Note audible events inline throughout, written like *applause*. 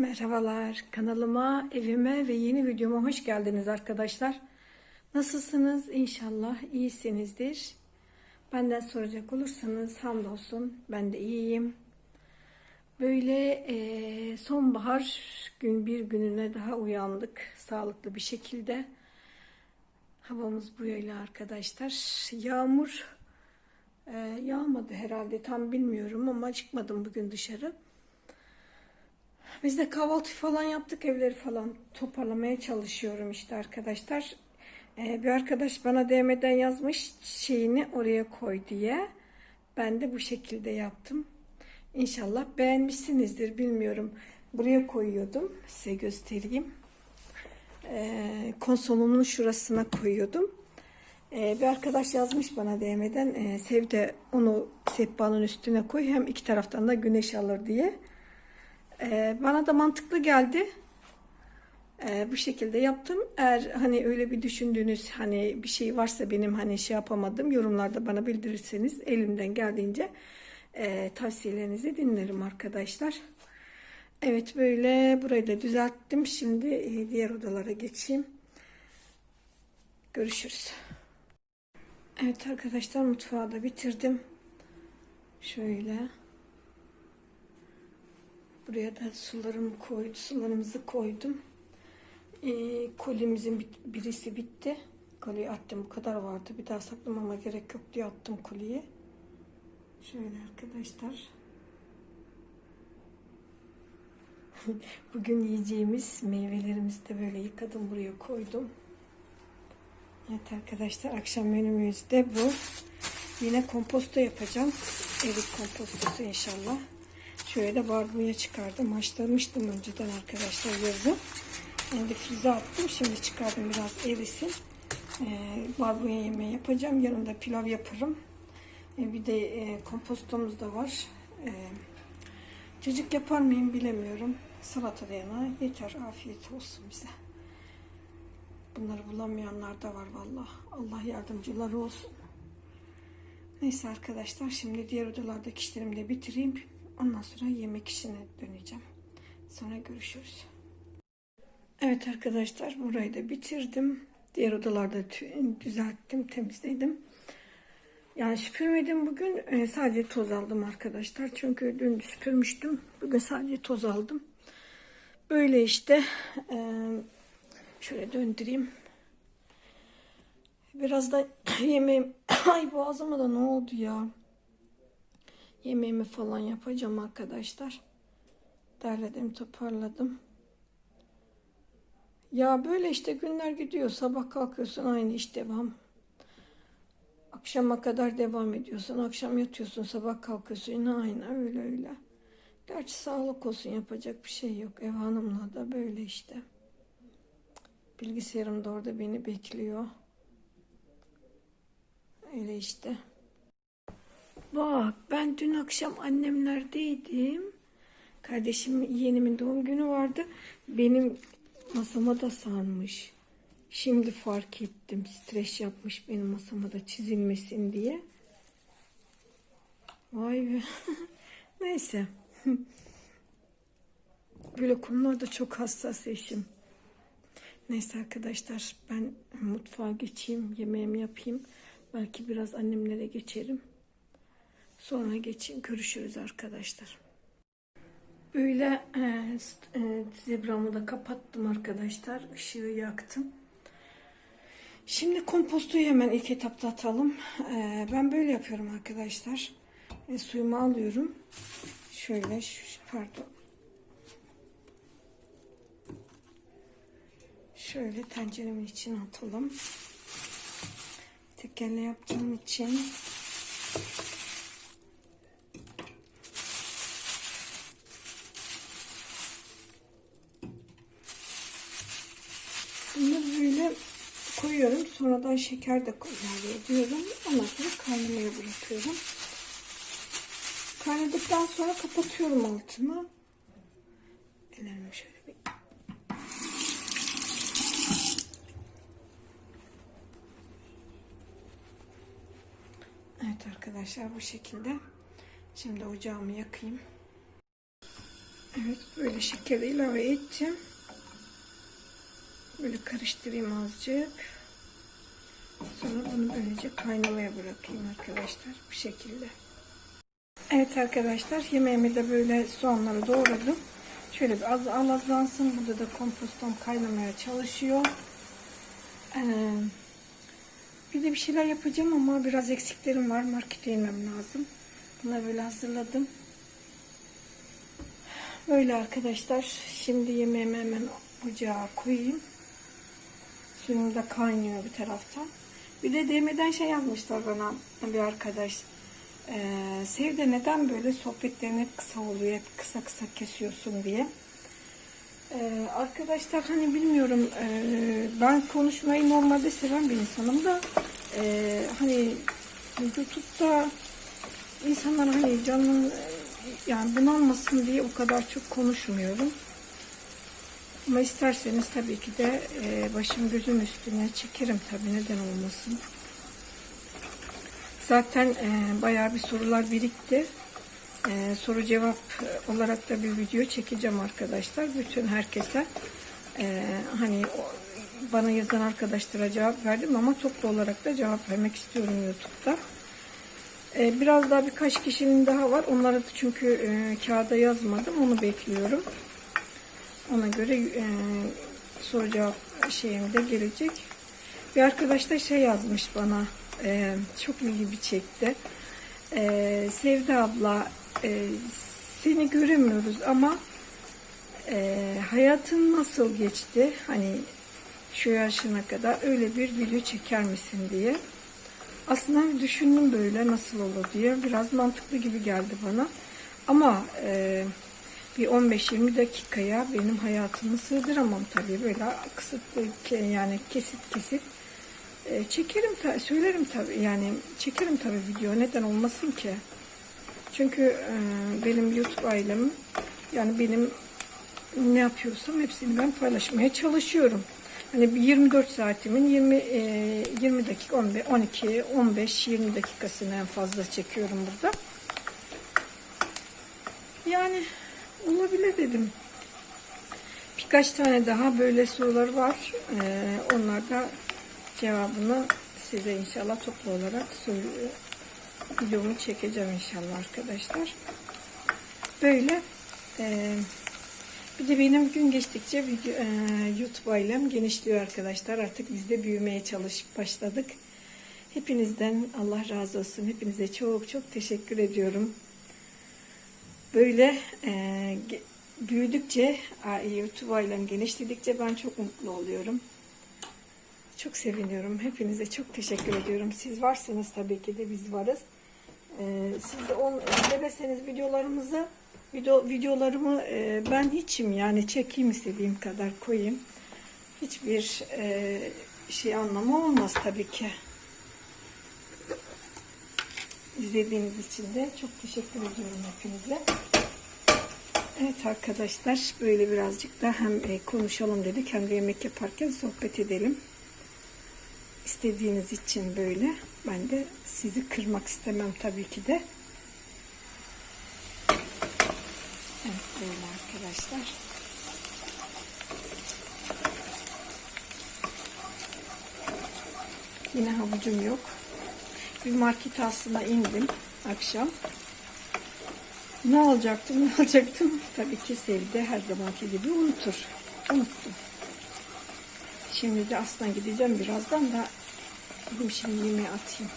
Merhabalar kanalıma, evime ve yeni videoma hoş geldiniz arkadaşlar. Nasılsınız? İnşallah iyisinizdir. Benden soracak olursanız hamdolsun ben de iyiyim. Böyle eee, sonbahar gün bir gününe daha uyandık sağlıklı bir şekilde. Havamız böyle arkadaşlar. Yağmur eee, yağmadı herhalde tam bilmiyorum ama çıkmadım bugün dışarı. Biz de kahvaltı falan yaptık evleri falan toparlamaya çalışıyorum işte arkadaşlar. Ee, bir arkadaş bana DM'den yazmış şeyini oraya koy diye. Ben de bu şekilde yaptım. İnşallah beğenmişsinizdir bilmiyorum. Buraya koyuyordum size göstereyim. Ee, konsolumun şurasına koyuyordum. Ee, bir arkadaş yazmış bana DM'den e, sev de onu sehpanın üstüne koy hem iki taraftan da güneş alır diye. Ee, bana da mantıklı geldi. Ee, bu şekilde yaptım. Eğer hani öyle bir düşündüğünüz hani bir şey varsa benim hani şey yapamadım yorumlarda bana bildirirseniz elimden geldiğince e, tavsiyelerinizi dinlerim arkadaşlar. Evet böyle burayı da düzelttim. Şimdi e, diğer odalara geçeyim. Görüşürüz. Evet arkadaşlar mutfağı da bitirdim. Şöyle. Buraya da sularımı koydum, sularımızı koydum. Ee, kolimizin birisi bitti. Koliyi attım. Bu kadar vardı. Bir daha saklamama gerek yok diye attım koliyi. Şöyle arkadaşlar. *laughs* Bugün yiyeceğimiz meyvelerimizi de böyle yıkadım. Buraya koydum. Evet arkadaşlar akşam menümüz de bu. Yine komposto yapacağım. Erik kompostosu inşallah. Şöyle barbunya çıkardım. Haşlamıştım önceden arkadaşlar yazın. Şimdi frize attım. Şimdi çıkardım biraz erisin. Ee, barbunya yemeği yapacağım. Yanında pilav yaparım. Ee, bir de e, kompostomuz da var. Ee, cacık yapar mıyım bilemiyorum. Salata da yana yeter. Afiyet olsun bize. Bunları bulamayanlar da var valla. Allah yardımcıları olsun. Neyse arkadaşlar şimdi diğer odalardaki işlerimi de bitireyim. Ondan sonra yemek işine döneceğim. Sonra görüşürüz. Evet arkadaşlar burayı da bitirdim. Diğer odalarda düzelttim, temizledim. Yani süpürmedim bugün. Ee, sadece toz aldım arkadaşlar. Çünkü dün süpürmüştüm. Bugün sadece toz aldım. Böyle işte. Ee, şöyle döndüreyim. Biraz da *laughs* yemeğim... *coughs* Ay boğazıma da ne oldu ya? Yemeğimi falan yapacağım arkadaşlar. Derledim, toparladım. Ya böyle işte günler gidiyor. Sabah kalkıyorsun aynı iş devam. Akşama kadar devam ediyorsun. Akşam yatıyorsun, sabah kalkıyorsun. Yine aynı öyle öyle. Gerçi sağlık olsun yapacak bir şey yok. Ev hanımla da böyle işte. Bilgisayarım da orada beni bekliyor. Öyle işte. Bak ben dün akşam annemlerdeydim. Kardeşim yeğenimin doğum günü vardı. Benim masama da sarmış. Şimdi fark ettim. Stres yapmış benim masama da çizilmesin diye. Vay be. *laughs* Neyse. *laughs* Böyle konularda çok hassas eşim. Neyse arkadaşlar ben mutfağa geçeyim. Yemeğimi yapayım. Belki biraz annemlere geçerim. Sonra geçin görüşürüz arkadaşlar. Böyle e, e, zebramı da kapattım arkadaşlar. Işığı yaktım. Şimdi kompostoyu hemen ilk etapta atalım. E, ben böyle yapıyorum arkadaşlar. E, suyumu alıyorum. Şöyle şu, pardon. Şöyle tenceremin içine atalım. Tekerle yaptığım için Bunları böyle koyuyorum. Sonradan şeker de ilave ediyorum. Ondan sonra kaynamaya bırakıyorum. Kaynadıktan sonra kapatıyorum altını. Ellerimi şöyle bir Evet arkadaşlar bu şekilde. Şimdi ocağımı yakayım. Evet böyle şekeri ilave ettim. Böyle karıştırayım azıcık. Sonra bunu böylece kaynamaya bırakayım arkadaşlar. Bu şekilde. Evet arkadaşlar yemeğimi de böyle soğanları doğradım. Şöyle bir az alazlansın. Burada da kompostom kaynamaya çalışıyor. Ee, bir de bir şeyler yapacağım ama biraz eksiklerim var. Markete inmem lazım. Bunları böyle hazırladım. Böyle arkadaşlar. Şimdi yemeğimi hemen ocağa koyayım. Suyum da kaynıyor bir taraftan. Bir de DM'den şey yazmışlar bana bir arkadaş. Ee, Sevde neden böyle sohbetlerin hep kısa oluyor, hep kısa kısa kesiyorsun diye. Ee, arkadaşlar hani bilmiyorum e, ben konuşmayı normalde seven bir insanım da e, hani YouTube'da insanlar hani canın yani bunalmasın diye o kadar çok konuşmuyorum. Ama isterseniz tabii ki de e, başım gözüm üstüne çekerim tabii neden olmasın. Zaten e, bayağı bir sorular birikti. E, soru cevap olarak da bir video çekeceğim arkadaşlar. Bütün herkese e, hani bana yazan arkadaşlara cevap verdim ama toplu olarak da cevap vermek istiyorum YouTube'da. E, biraz daha birkaç kişinin daha var. Onları da çünkü e, kağıda yazmadım. Onu bekliyorum. Ona göre e, soru cevap şeyim gelecek. Bir arkadaş da şey yazmış bana. E, çok ilgimi çekti. E, Sevda abla e, seni göremiyoruz ama e, hayatın nasıl geçti? Hani şu yaşına kadar öyle bir video çeker misin diye. Aslında düşündüm böyle nasıl olur diye. Biraz mantıklı gibi geldi bana. Ama e, bir 15-20 dakikaya benim hayatımı sığdıramam tabii. Böyle kısıtlı yani kesit kesit e, çekerim ta söylerim tabii yani çekerim tabii video neden olmasın ki? Çünkü e, benim YouTube ailem yani benim ne yapıyorsam hepsini ben paylaşmaya çalışıyorum. Hani bir 24 saatimin 20 e, 20 dakika 15 12 15 20 dakikasını en fazla çekiyorum burada. Yani olabilir dedim. Birkaç tane daha böyle sorular var. Ee, onlar da cevabını size inşallah toplu olarak söylüyor. Videomu çekeceğim inşallah arkadaşlar. Böyle e, bir de benim gün geçtikçe video, e, YouTube ailem genişliyor arkadaşlar. Artık biz de büyümeye çalışıp başladık. Hepinizden Allah razı olsun. Hepinize çok çok teşekkür ediyorum. Böyle e, büyüdükçe, YouTube ailem genişledikçe ben çok mutlu oluyorum. Çok seviniyorum. Hepinize çok teşekkür ediyorum. Siz varsınız tabii ki de biz varız. Ee, siz de on, izlemeseniz videolarımızı video, videolarımı e, ben hiçim yani çekeyim istediğim kadar koyayım. Hiçbir e, şey anlamı olmaz tabii ki. İzlediğiniz için de çok teşekkür ediyorum hepinize. Evet arkadaşlar böyle birazcık da hem e, konuşalım dedik hem de yemek yaparken sohbet edelim. İstediğiniz için böyle. Ben de sizi kırmak istemem tabii ki de. Evet böyle arkadaşlar. Yine havucum yok. Bir market aslında indim akşam. Ne alacaktım, ne alacaktım? Tabii ki Sevde her zamanki gibi unutur. Unuttum. Şimdi de aslında gideceğim birazdan da dedim şimdi yemeği atayım.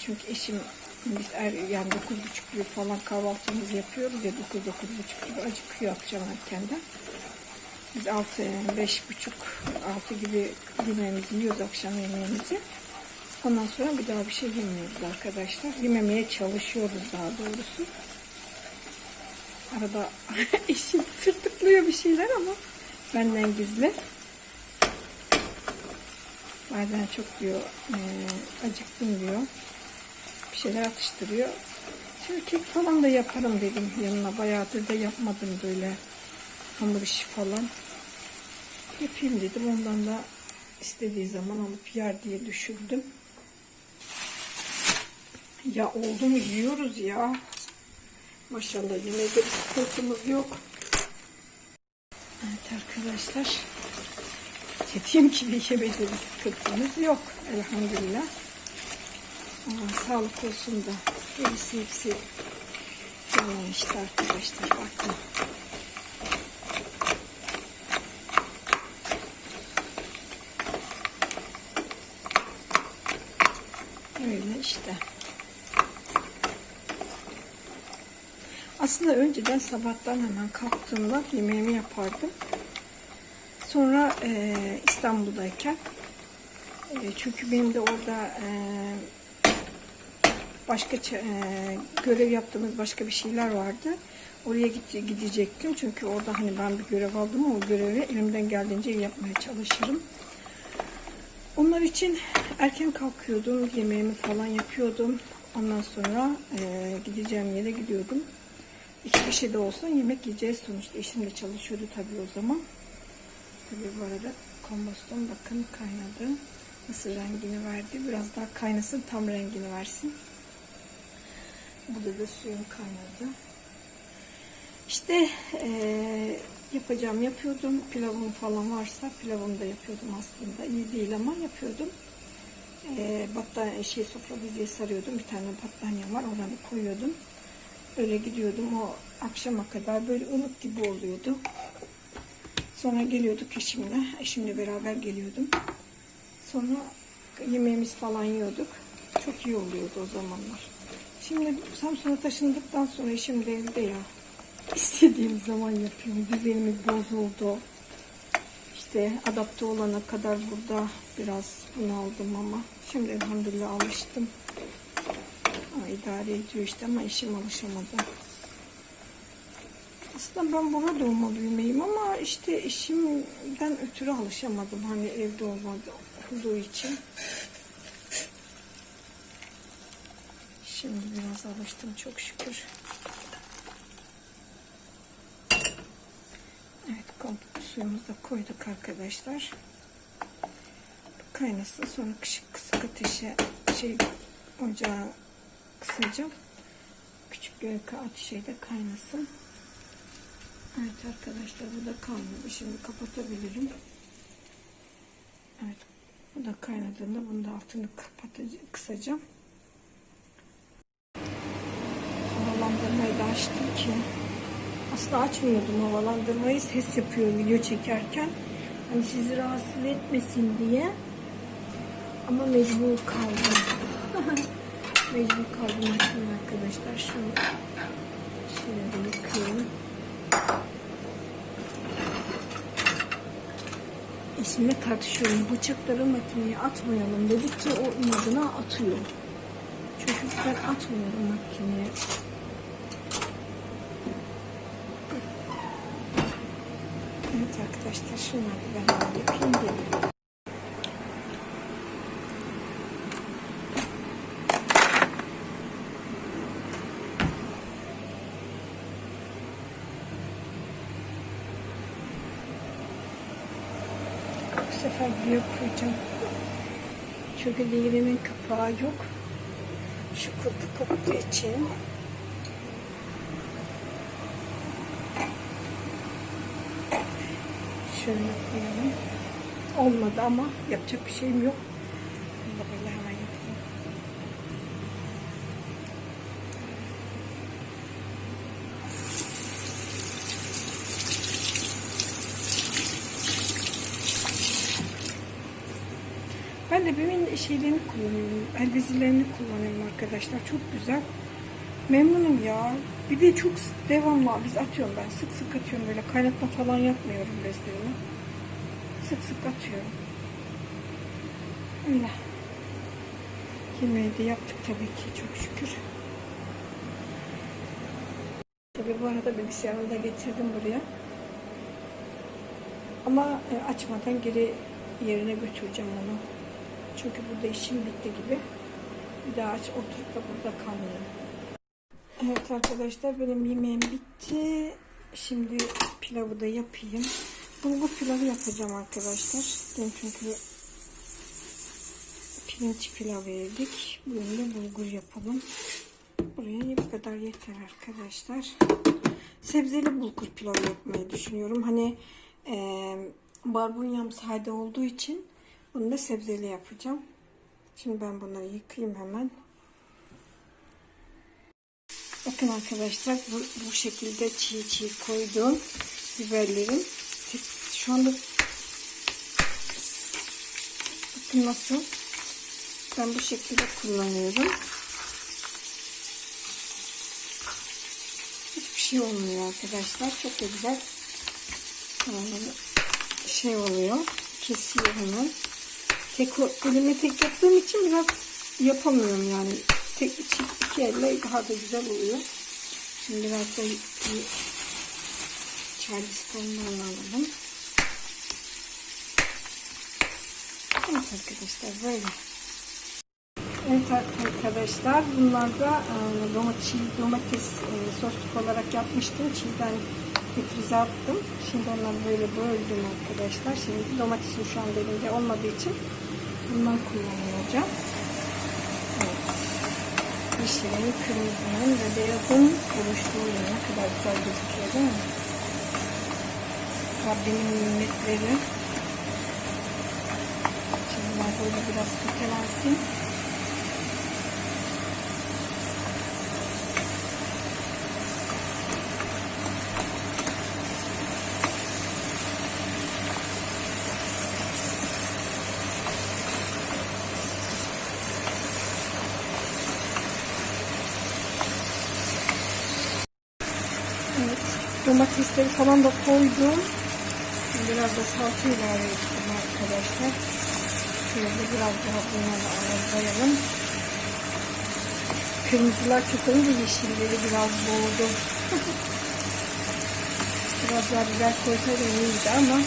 Çünkü eşim biz er, yani 9.30 gibi falan kahvaltımızı yapıyoruz ya 9-9.30 gibi acıkıyor akşam erkenden. Biz 6, 5.30, 6 gibi yemeğimizi yiyoruz akşam yemeğimizi. Ondan sonra bir daha bir şey yemiyoruz arkadaşlar. Yememeye çalışıyoruz daha doğrusu. Arada *laughs* eşim tırtıklıyor bir şeyler ama benden gizli. Bazen çok diyor e, acıktım diyor. Bir şeyler atıştırıyor. Şöyle kek falan da yaparım dedim yanına. Bayağıdır da yapmadım böyle hamur işi falan. Yapayım dedim. Ondan da istediği zaman alıp yer diye düşündüm. Ya oldu mu yiyoruz ya. Maşallah yemekte bir sıkıntımız yok. Evet arkadaşlar. Dediğim gibi yemekte bir sıkıntımız yok. Elhamdülillah. Ama sağlık olsun da. Gerisi hepsi yalan işte arkadaşlar. Bakın. Öyle işte. Aslında önceden sabahtan hemen kalktığımda yemeğimi yapardım. Sonra e, İstanbul'dayken e, çünkü benim de orada e, başka e, görev yaptığımız başka bir şeyler vardı. Oraya gide- gidecektim. Çünkü orada hani ben bir görev aldım o görevi elimden geldiğince yapmaya çalışırım. Onlar için erken kalkıyordum, yemeğimi falan yapıyordum. Ondan sonra e, gideceğim yere gidiyordum. İki kişi de olsa yemek yiyeceğiz sonuçta. Eşim de çalışıyordu tabii o zaman. Tabii bu arada komboston bakın kaynadı. Nasıl rengini verdi. Biraz daha kaynasın tam rengini versin. Burada da suyum kaynadı. İşte eee, yapacağım yapıyordum. Pilavım falan varsa pilavımı da yapıyordum aslında. İyi değil ama yapıyordum. Eee battaniye şey sofra bezeye sarıyordum. Bir tane battaniye var. Oraya koyuyordum. Öyle gidiyordum. O akşama kadar böyle ılık gibi oluyordu. Sonra geliyorduk eşimle. Eşimle beraber geliyordum. Sonra yemeğimiz falan yiyorduk. Çok iyi oluyordu o zamanlar. Şimdi Samsun'a taşındıktan sonra eşim de evde ya. İstediğim zaman yapıyorum. Düzenimiz bozuldu. İşte adapte olana kadar burada biraz bunaldım ama şimdi elhamdülillah alıştım. Ama idare ediyor işte ama eşim alışamadı. Aslında ben burada doğma büyümeyim ama işte eşimden ötürü alışamadım. Hani evde olmadı olduğu için. Şimdi biraz alıştım çok şükür. Evet komple suyumuzu da koyduk arkadaşlar. Kaynasın sonra kısık, kısık ateşe şey ocağı kısacağım. Küçük bir ateşe de kaynasın. Evet arkadaşlar bu da kalmadı. Şimdi kapatabilirim. Evet bu da kaynadığında bunun da altını kapatacağım, kısacağım. Havalandırmayı da açtım ki. Aslında açmıyordum havalandırmayı. Ses yapıyor video çekerken. Hani sizi rahatsız etmesin diye. Ama mecbur kaldım. *laughs* mecbur kaldım açmaya arkadaşlar. Şunu şöyle de yıkıyorum. Eşimle tartışıyorum. Bıçakları makineye atmayalım dedikçe o inadına atıyor. Çünkü ben atmıyorum makineye. Evet arkadaşlar şunları ben yapayım geliyorum. Bu sefer büyük koyacağım. Çünkü diğerinin kapağı yok. Şu kutu koptuğu için. Şöyle koyalım. Olmadı ama yapacak bir şeyim yok. Bunu da böyle hemen yapayım. Ben de benim şeylerini kullanıyorum. El bezilerini kullanıyorum arkadaşlar. Çok güzel. Memnunum ya. Bir de çok devamlı biz atıyorum ben. Sık sık atıyorum böyle. Kaynatma falan yapmıyorum bezlerimi. Sık sık atıyorum. Öyle. Yemeği de yaptık tabii ki çok şükür. Tabii bu arada bilgisayarımı da getirdim buraya. Ama e, açmadan geri yerine götüreceğim onu. Çünkü burada işim bitti gibi. Bir daha aç oturup da burada kalmayayım. Evet arkadaşlar benim yemeğim bitti. Şimdi pilavı da yapayım. Bulgur pilavı yapacağım arkadaşlar. Ben çünkü pirinç pilavı yedik. Bugün de bulgur yapalım. Buraya kadar yeter arkadaşlar. Sebzeli bulgur pilavı yapmayı düşünüyorum. Hani e, barbunyam sade olduğu için bunu da sebzeli yapacağım. Şimdi ben bunları yıkayayım hemen. Bakın arkadaşlar bu, bu şekilde çiğ çiğ koydum biberlerim. Şu anda bakın nasıl ben bu şekilde kullanıyorum. Hiçbir şey olmuyor arkadaşlar. Çok güzel şey oluyor. Kesiyor hemen. Tek elime tek yaptığım için biraz yapamıyorum yani. Tek iki, iki elle daha da güzel oluyor. Şimdi biraz da bir Charleston'dan alalım. Evet arkadaşlar böyle. Evet arkadaşlar bunlar da e, domates, domates e, sosluk olarak yapmıştım. Çiğden frize attım. Şimdi onları böyle böldüm arkadaşlar. Şimdi domatesim şu an elimde olmadığı için bundan kullanacağım. Evet. Yeşilin, kırmızının ve beyazın oluştuğu ne kadar güzel gözüküyor değil mi? Rabbimin nimetleri. Şimdi bunlar böyle biraz kötelensin. Evet, domatesleri falan da koydum. Şimdi biraz da salça ilave ettim arkadaşlar. Şöyle biraz daha bunları ayarlayalım. Kırmızılar çok olunca yeşilleri biraz boğdu. *laughs* biraz daha biber koysaydım iyiydi ama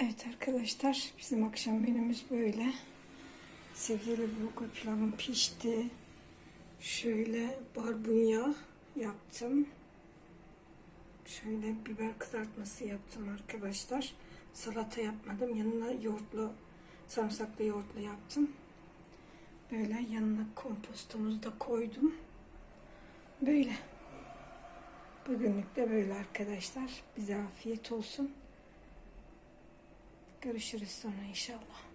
Evet arkadaşlar bizim akşam menümüz böyle. Sebzeli bulgur pilavım pişti. Şöyle barbunya yaptım. Şöyle biber kızartması yaptım arkadaşlar. Salata yapmadım. Yanına yoğurtlu, sarımsaklı yoğurtlu yaptım. Böyle yanına kompostumuzu da koydum. Böyle. Bugünlük de böyle arkadaşlar. Bize afiyet olsun. Görüşürüz sonra inşallah.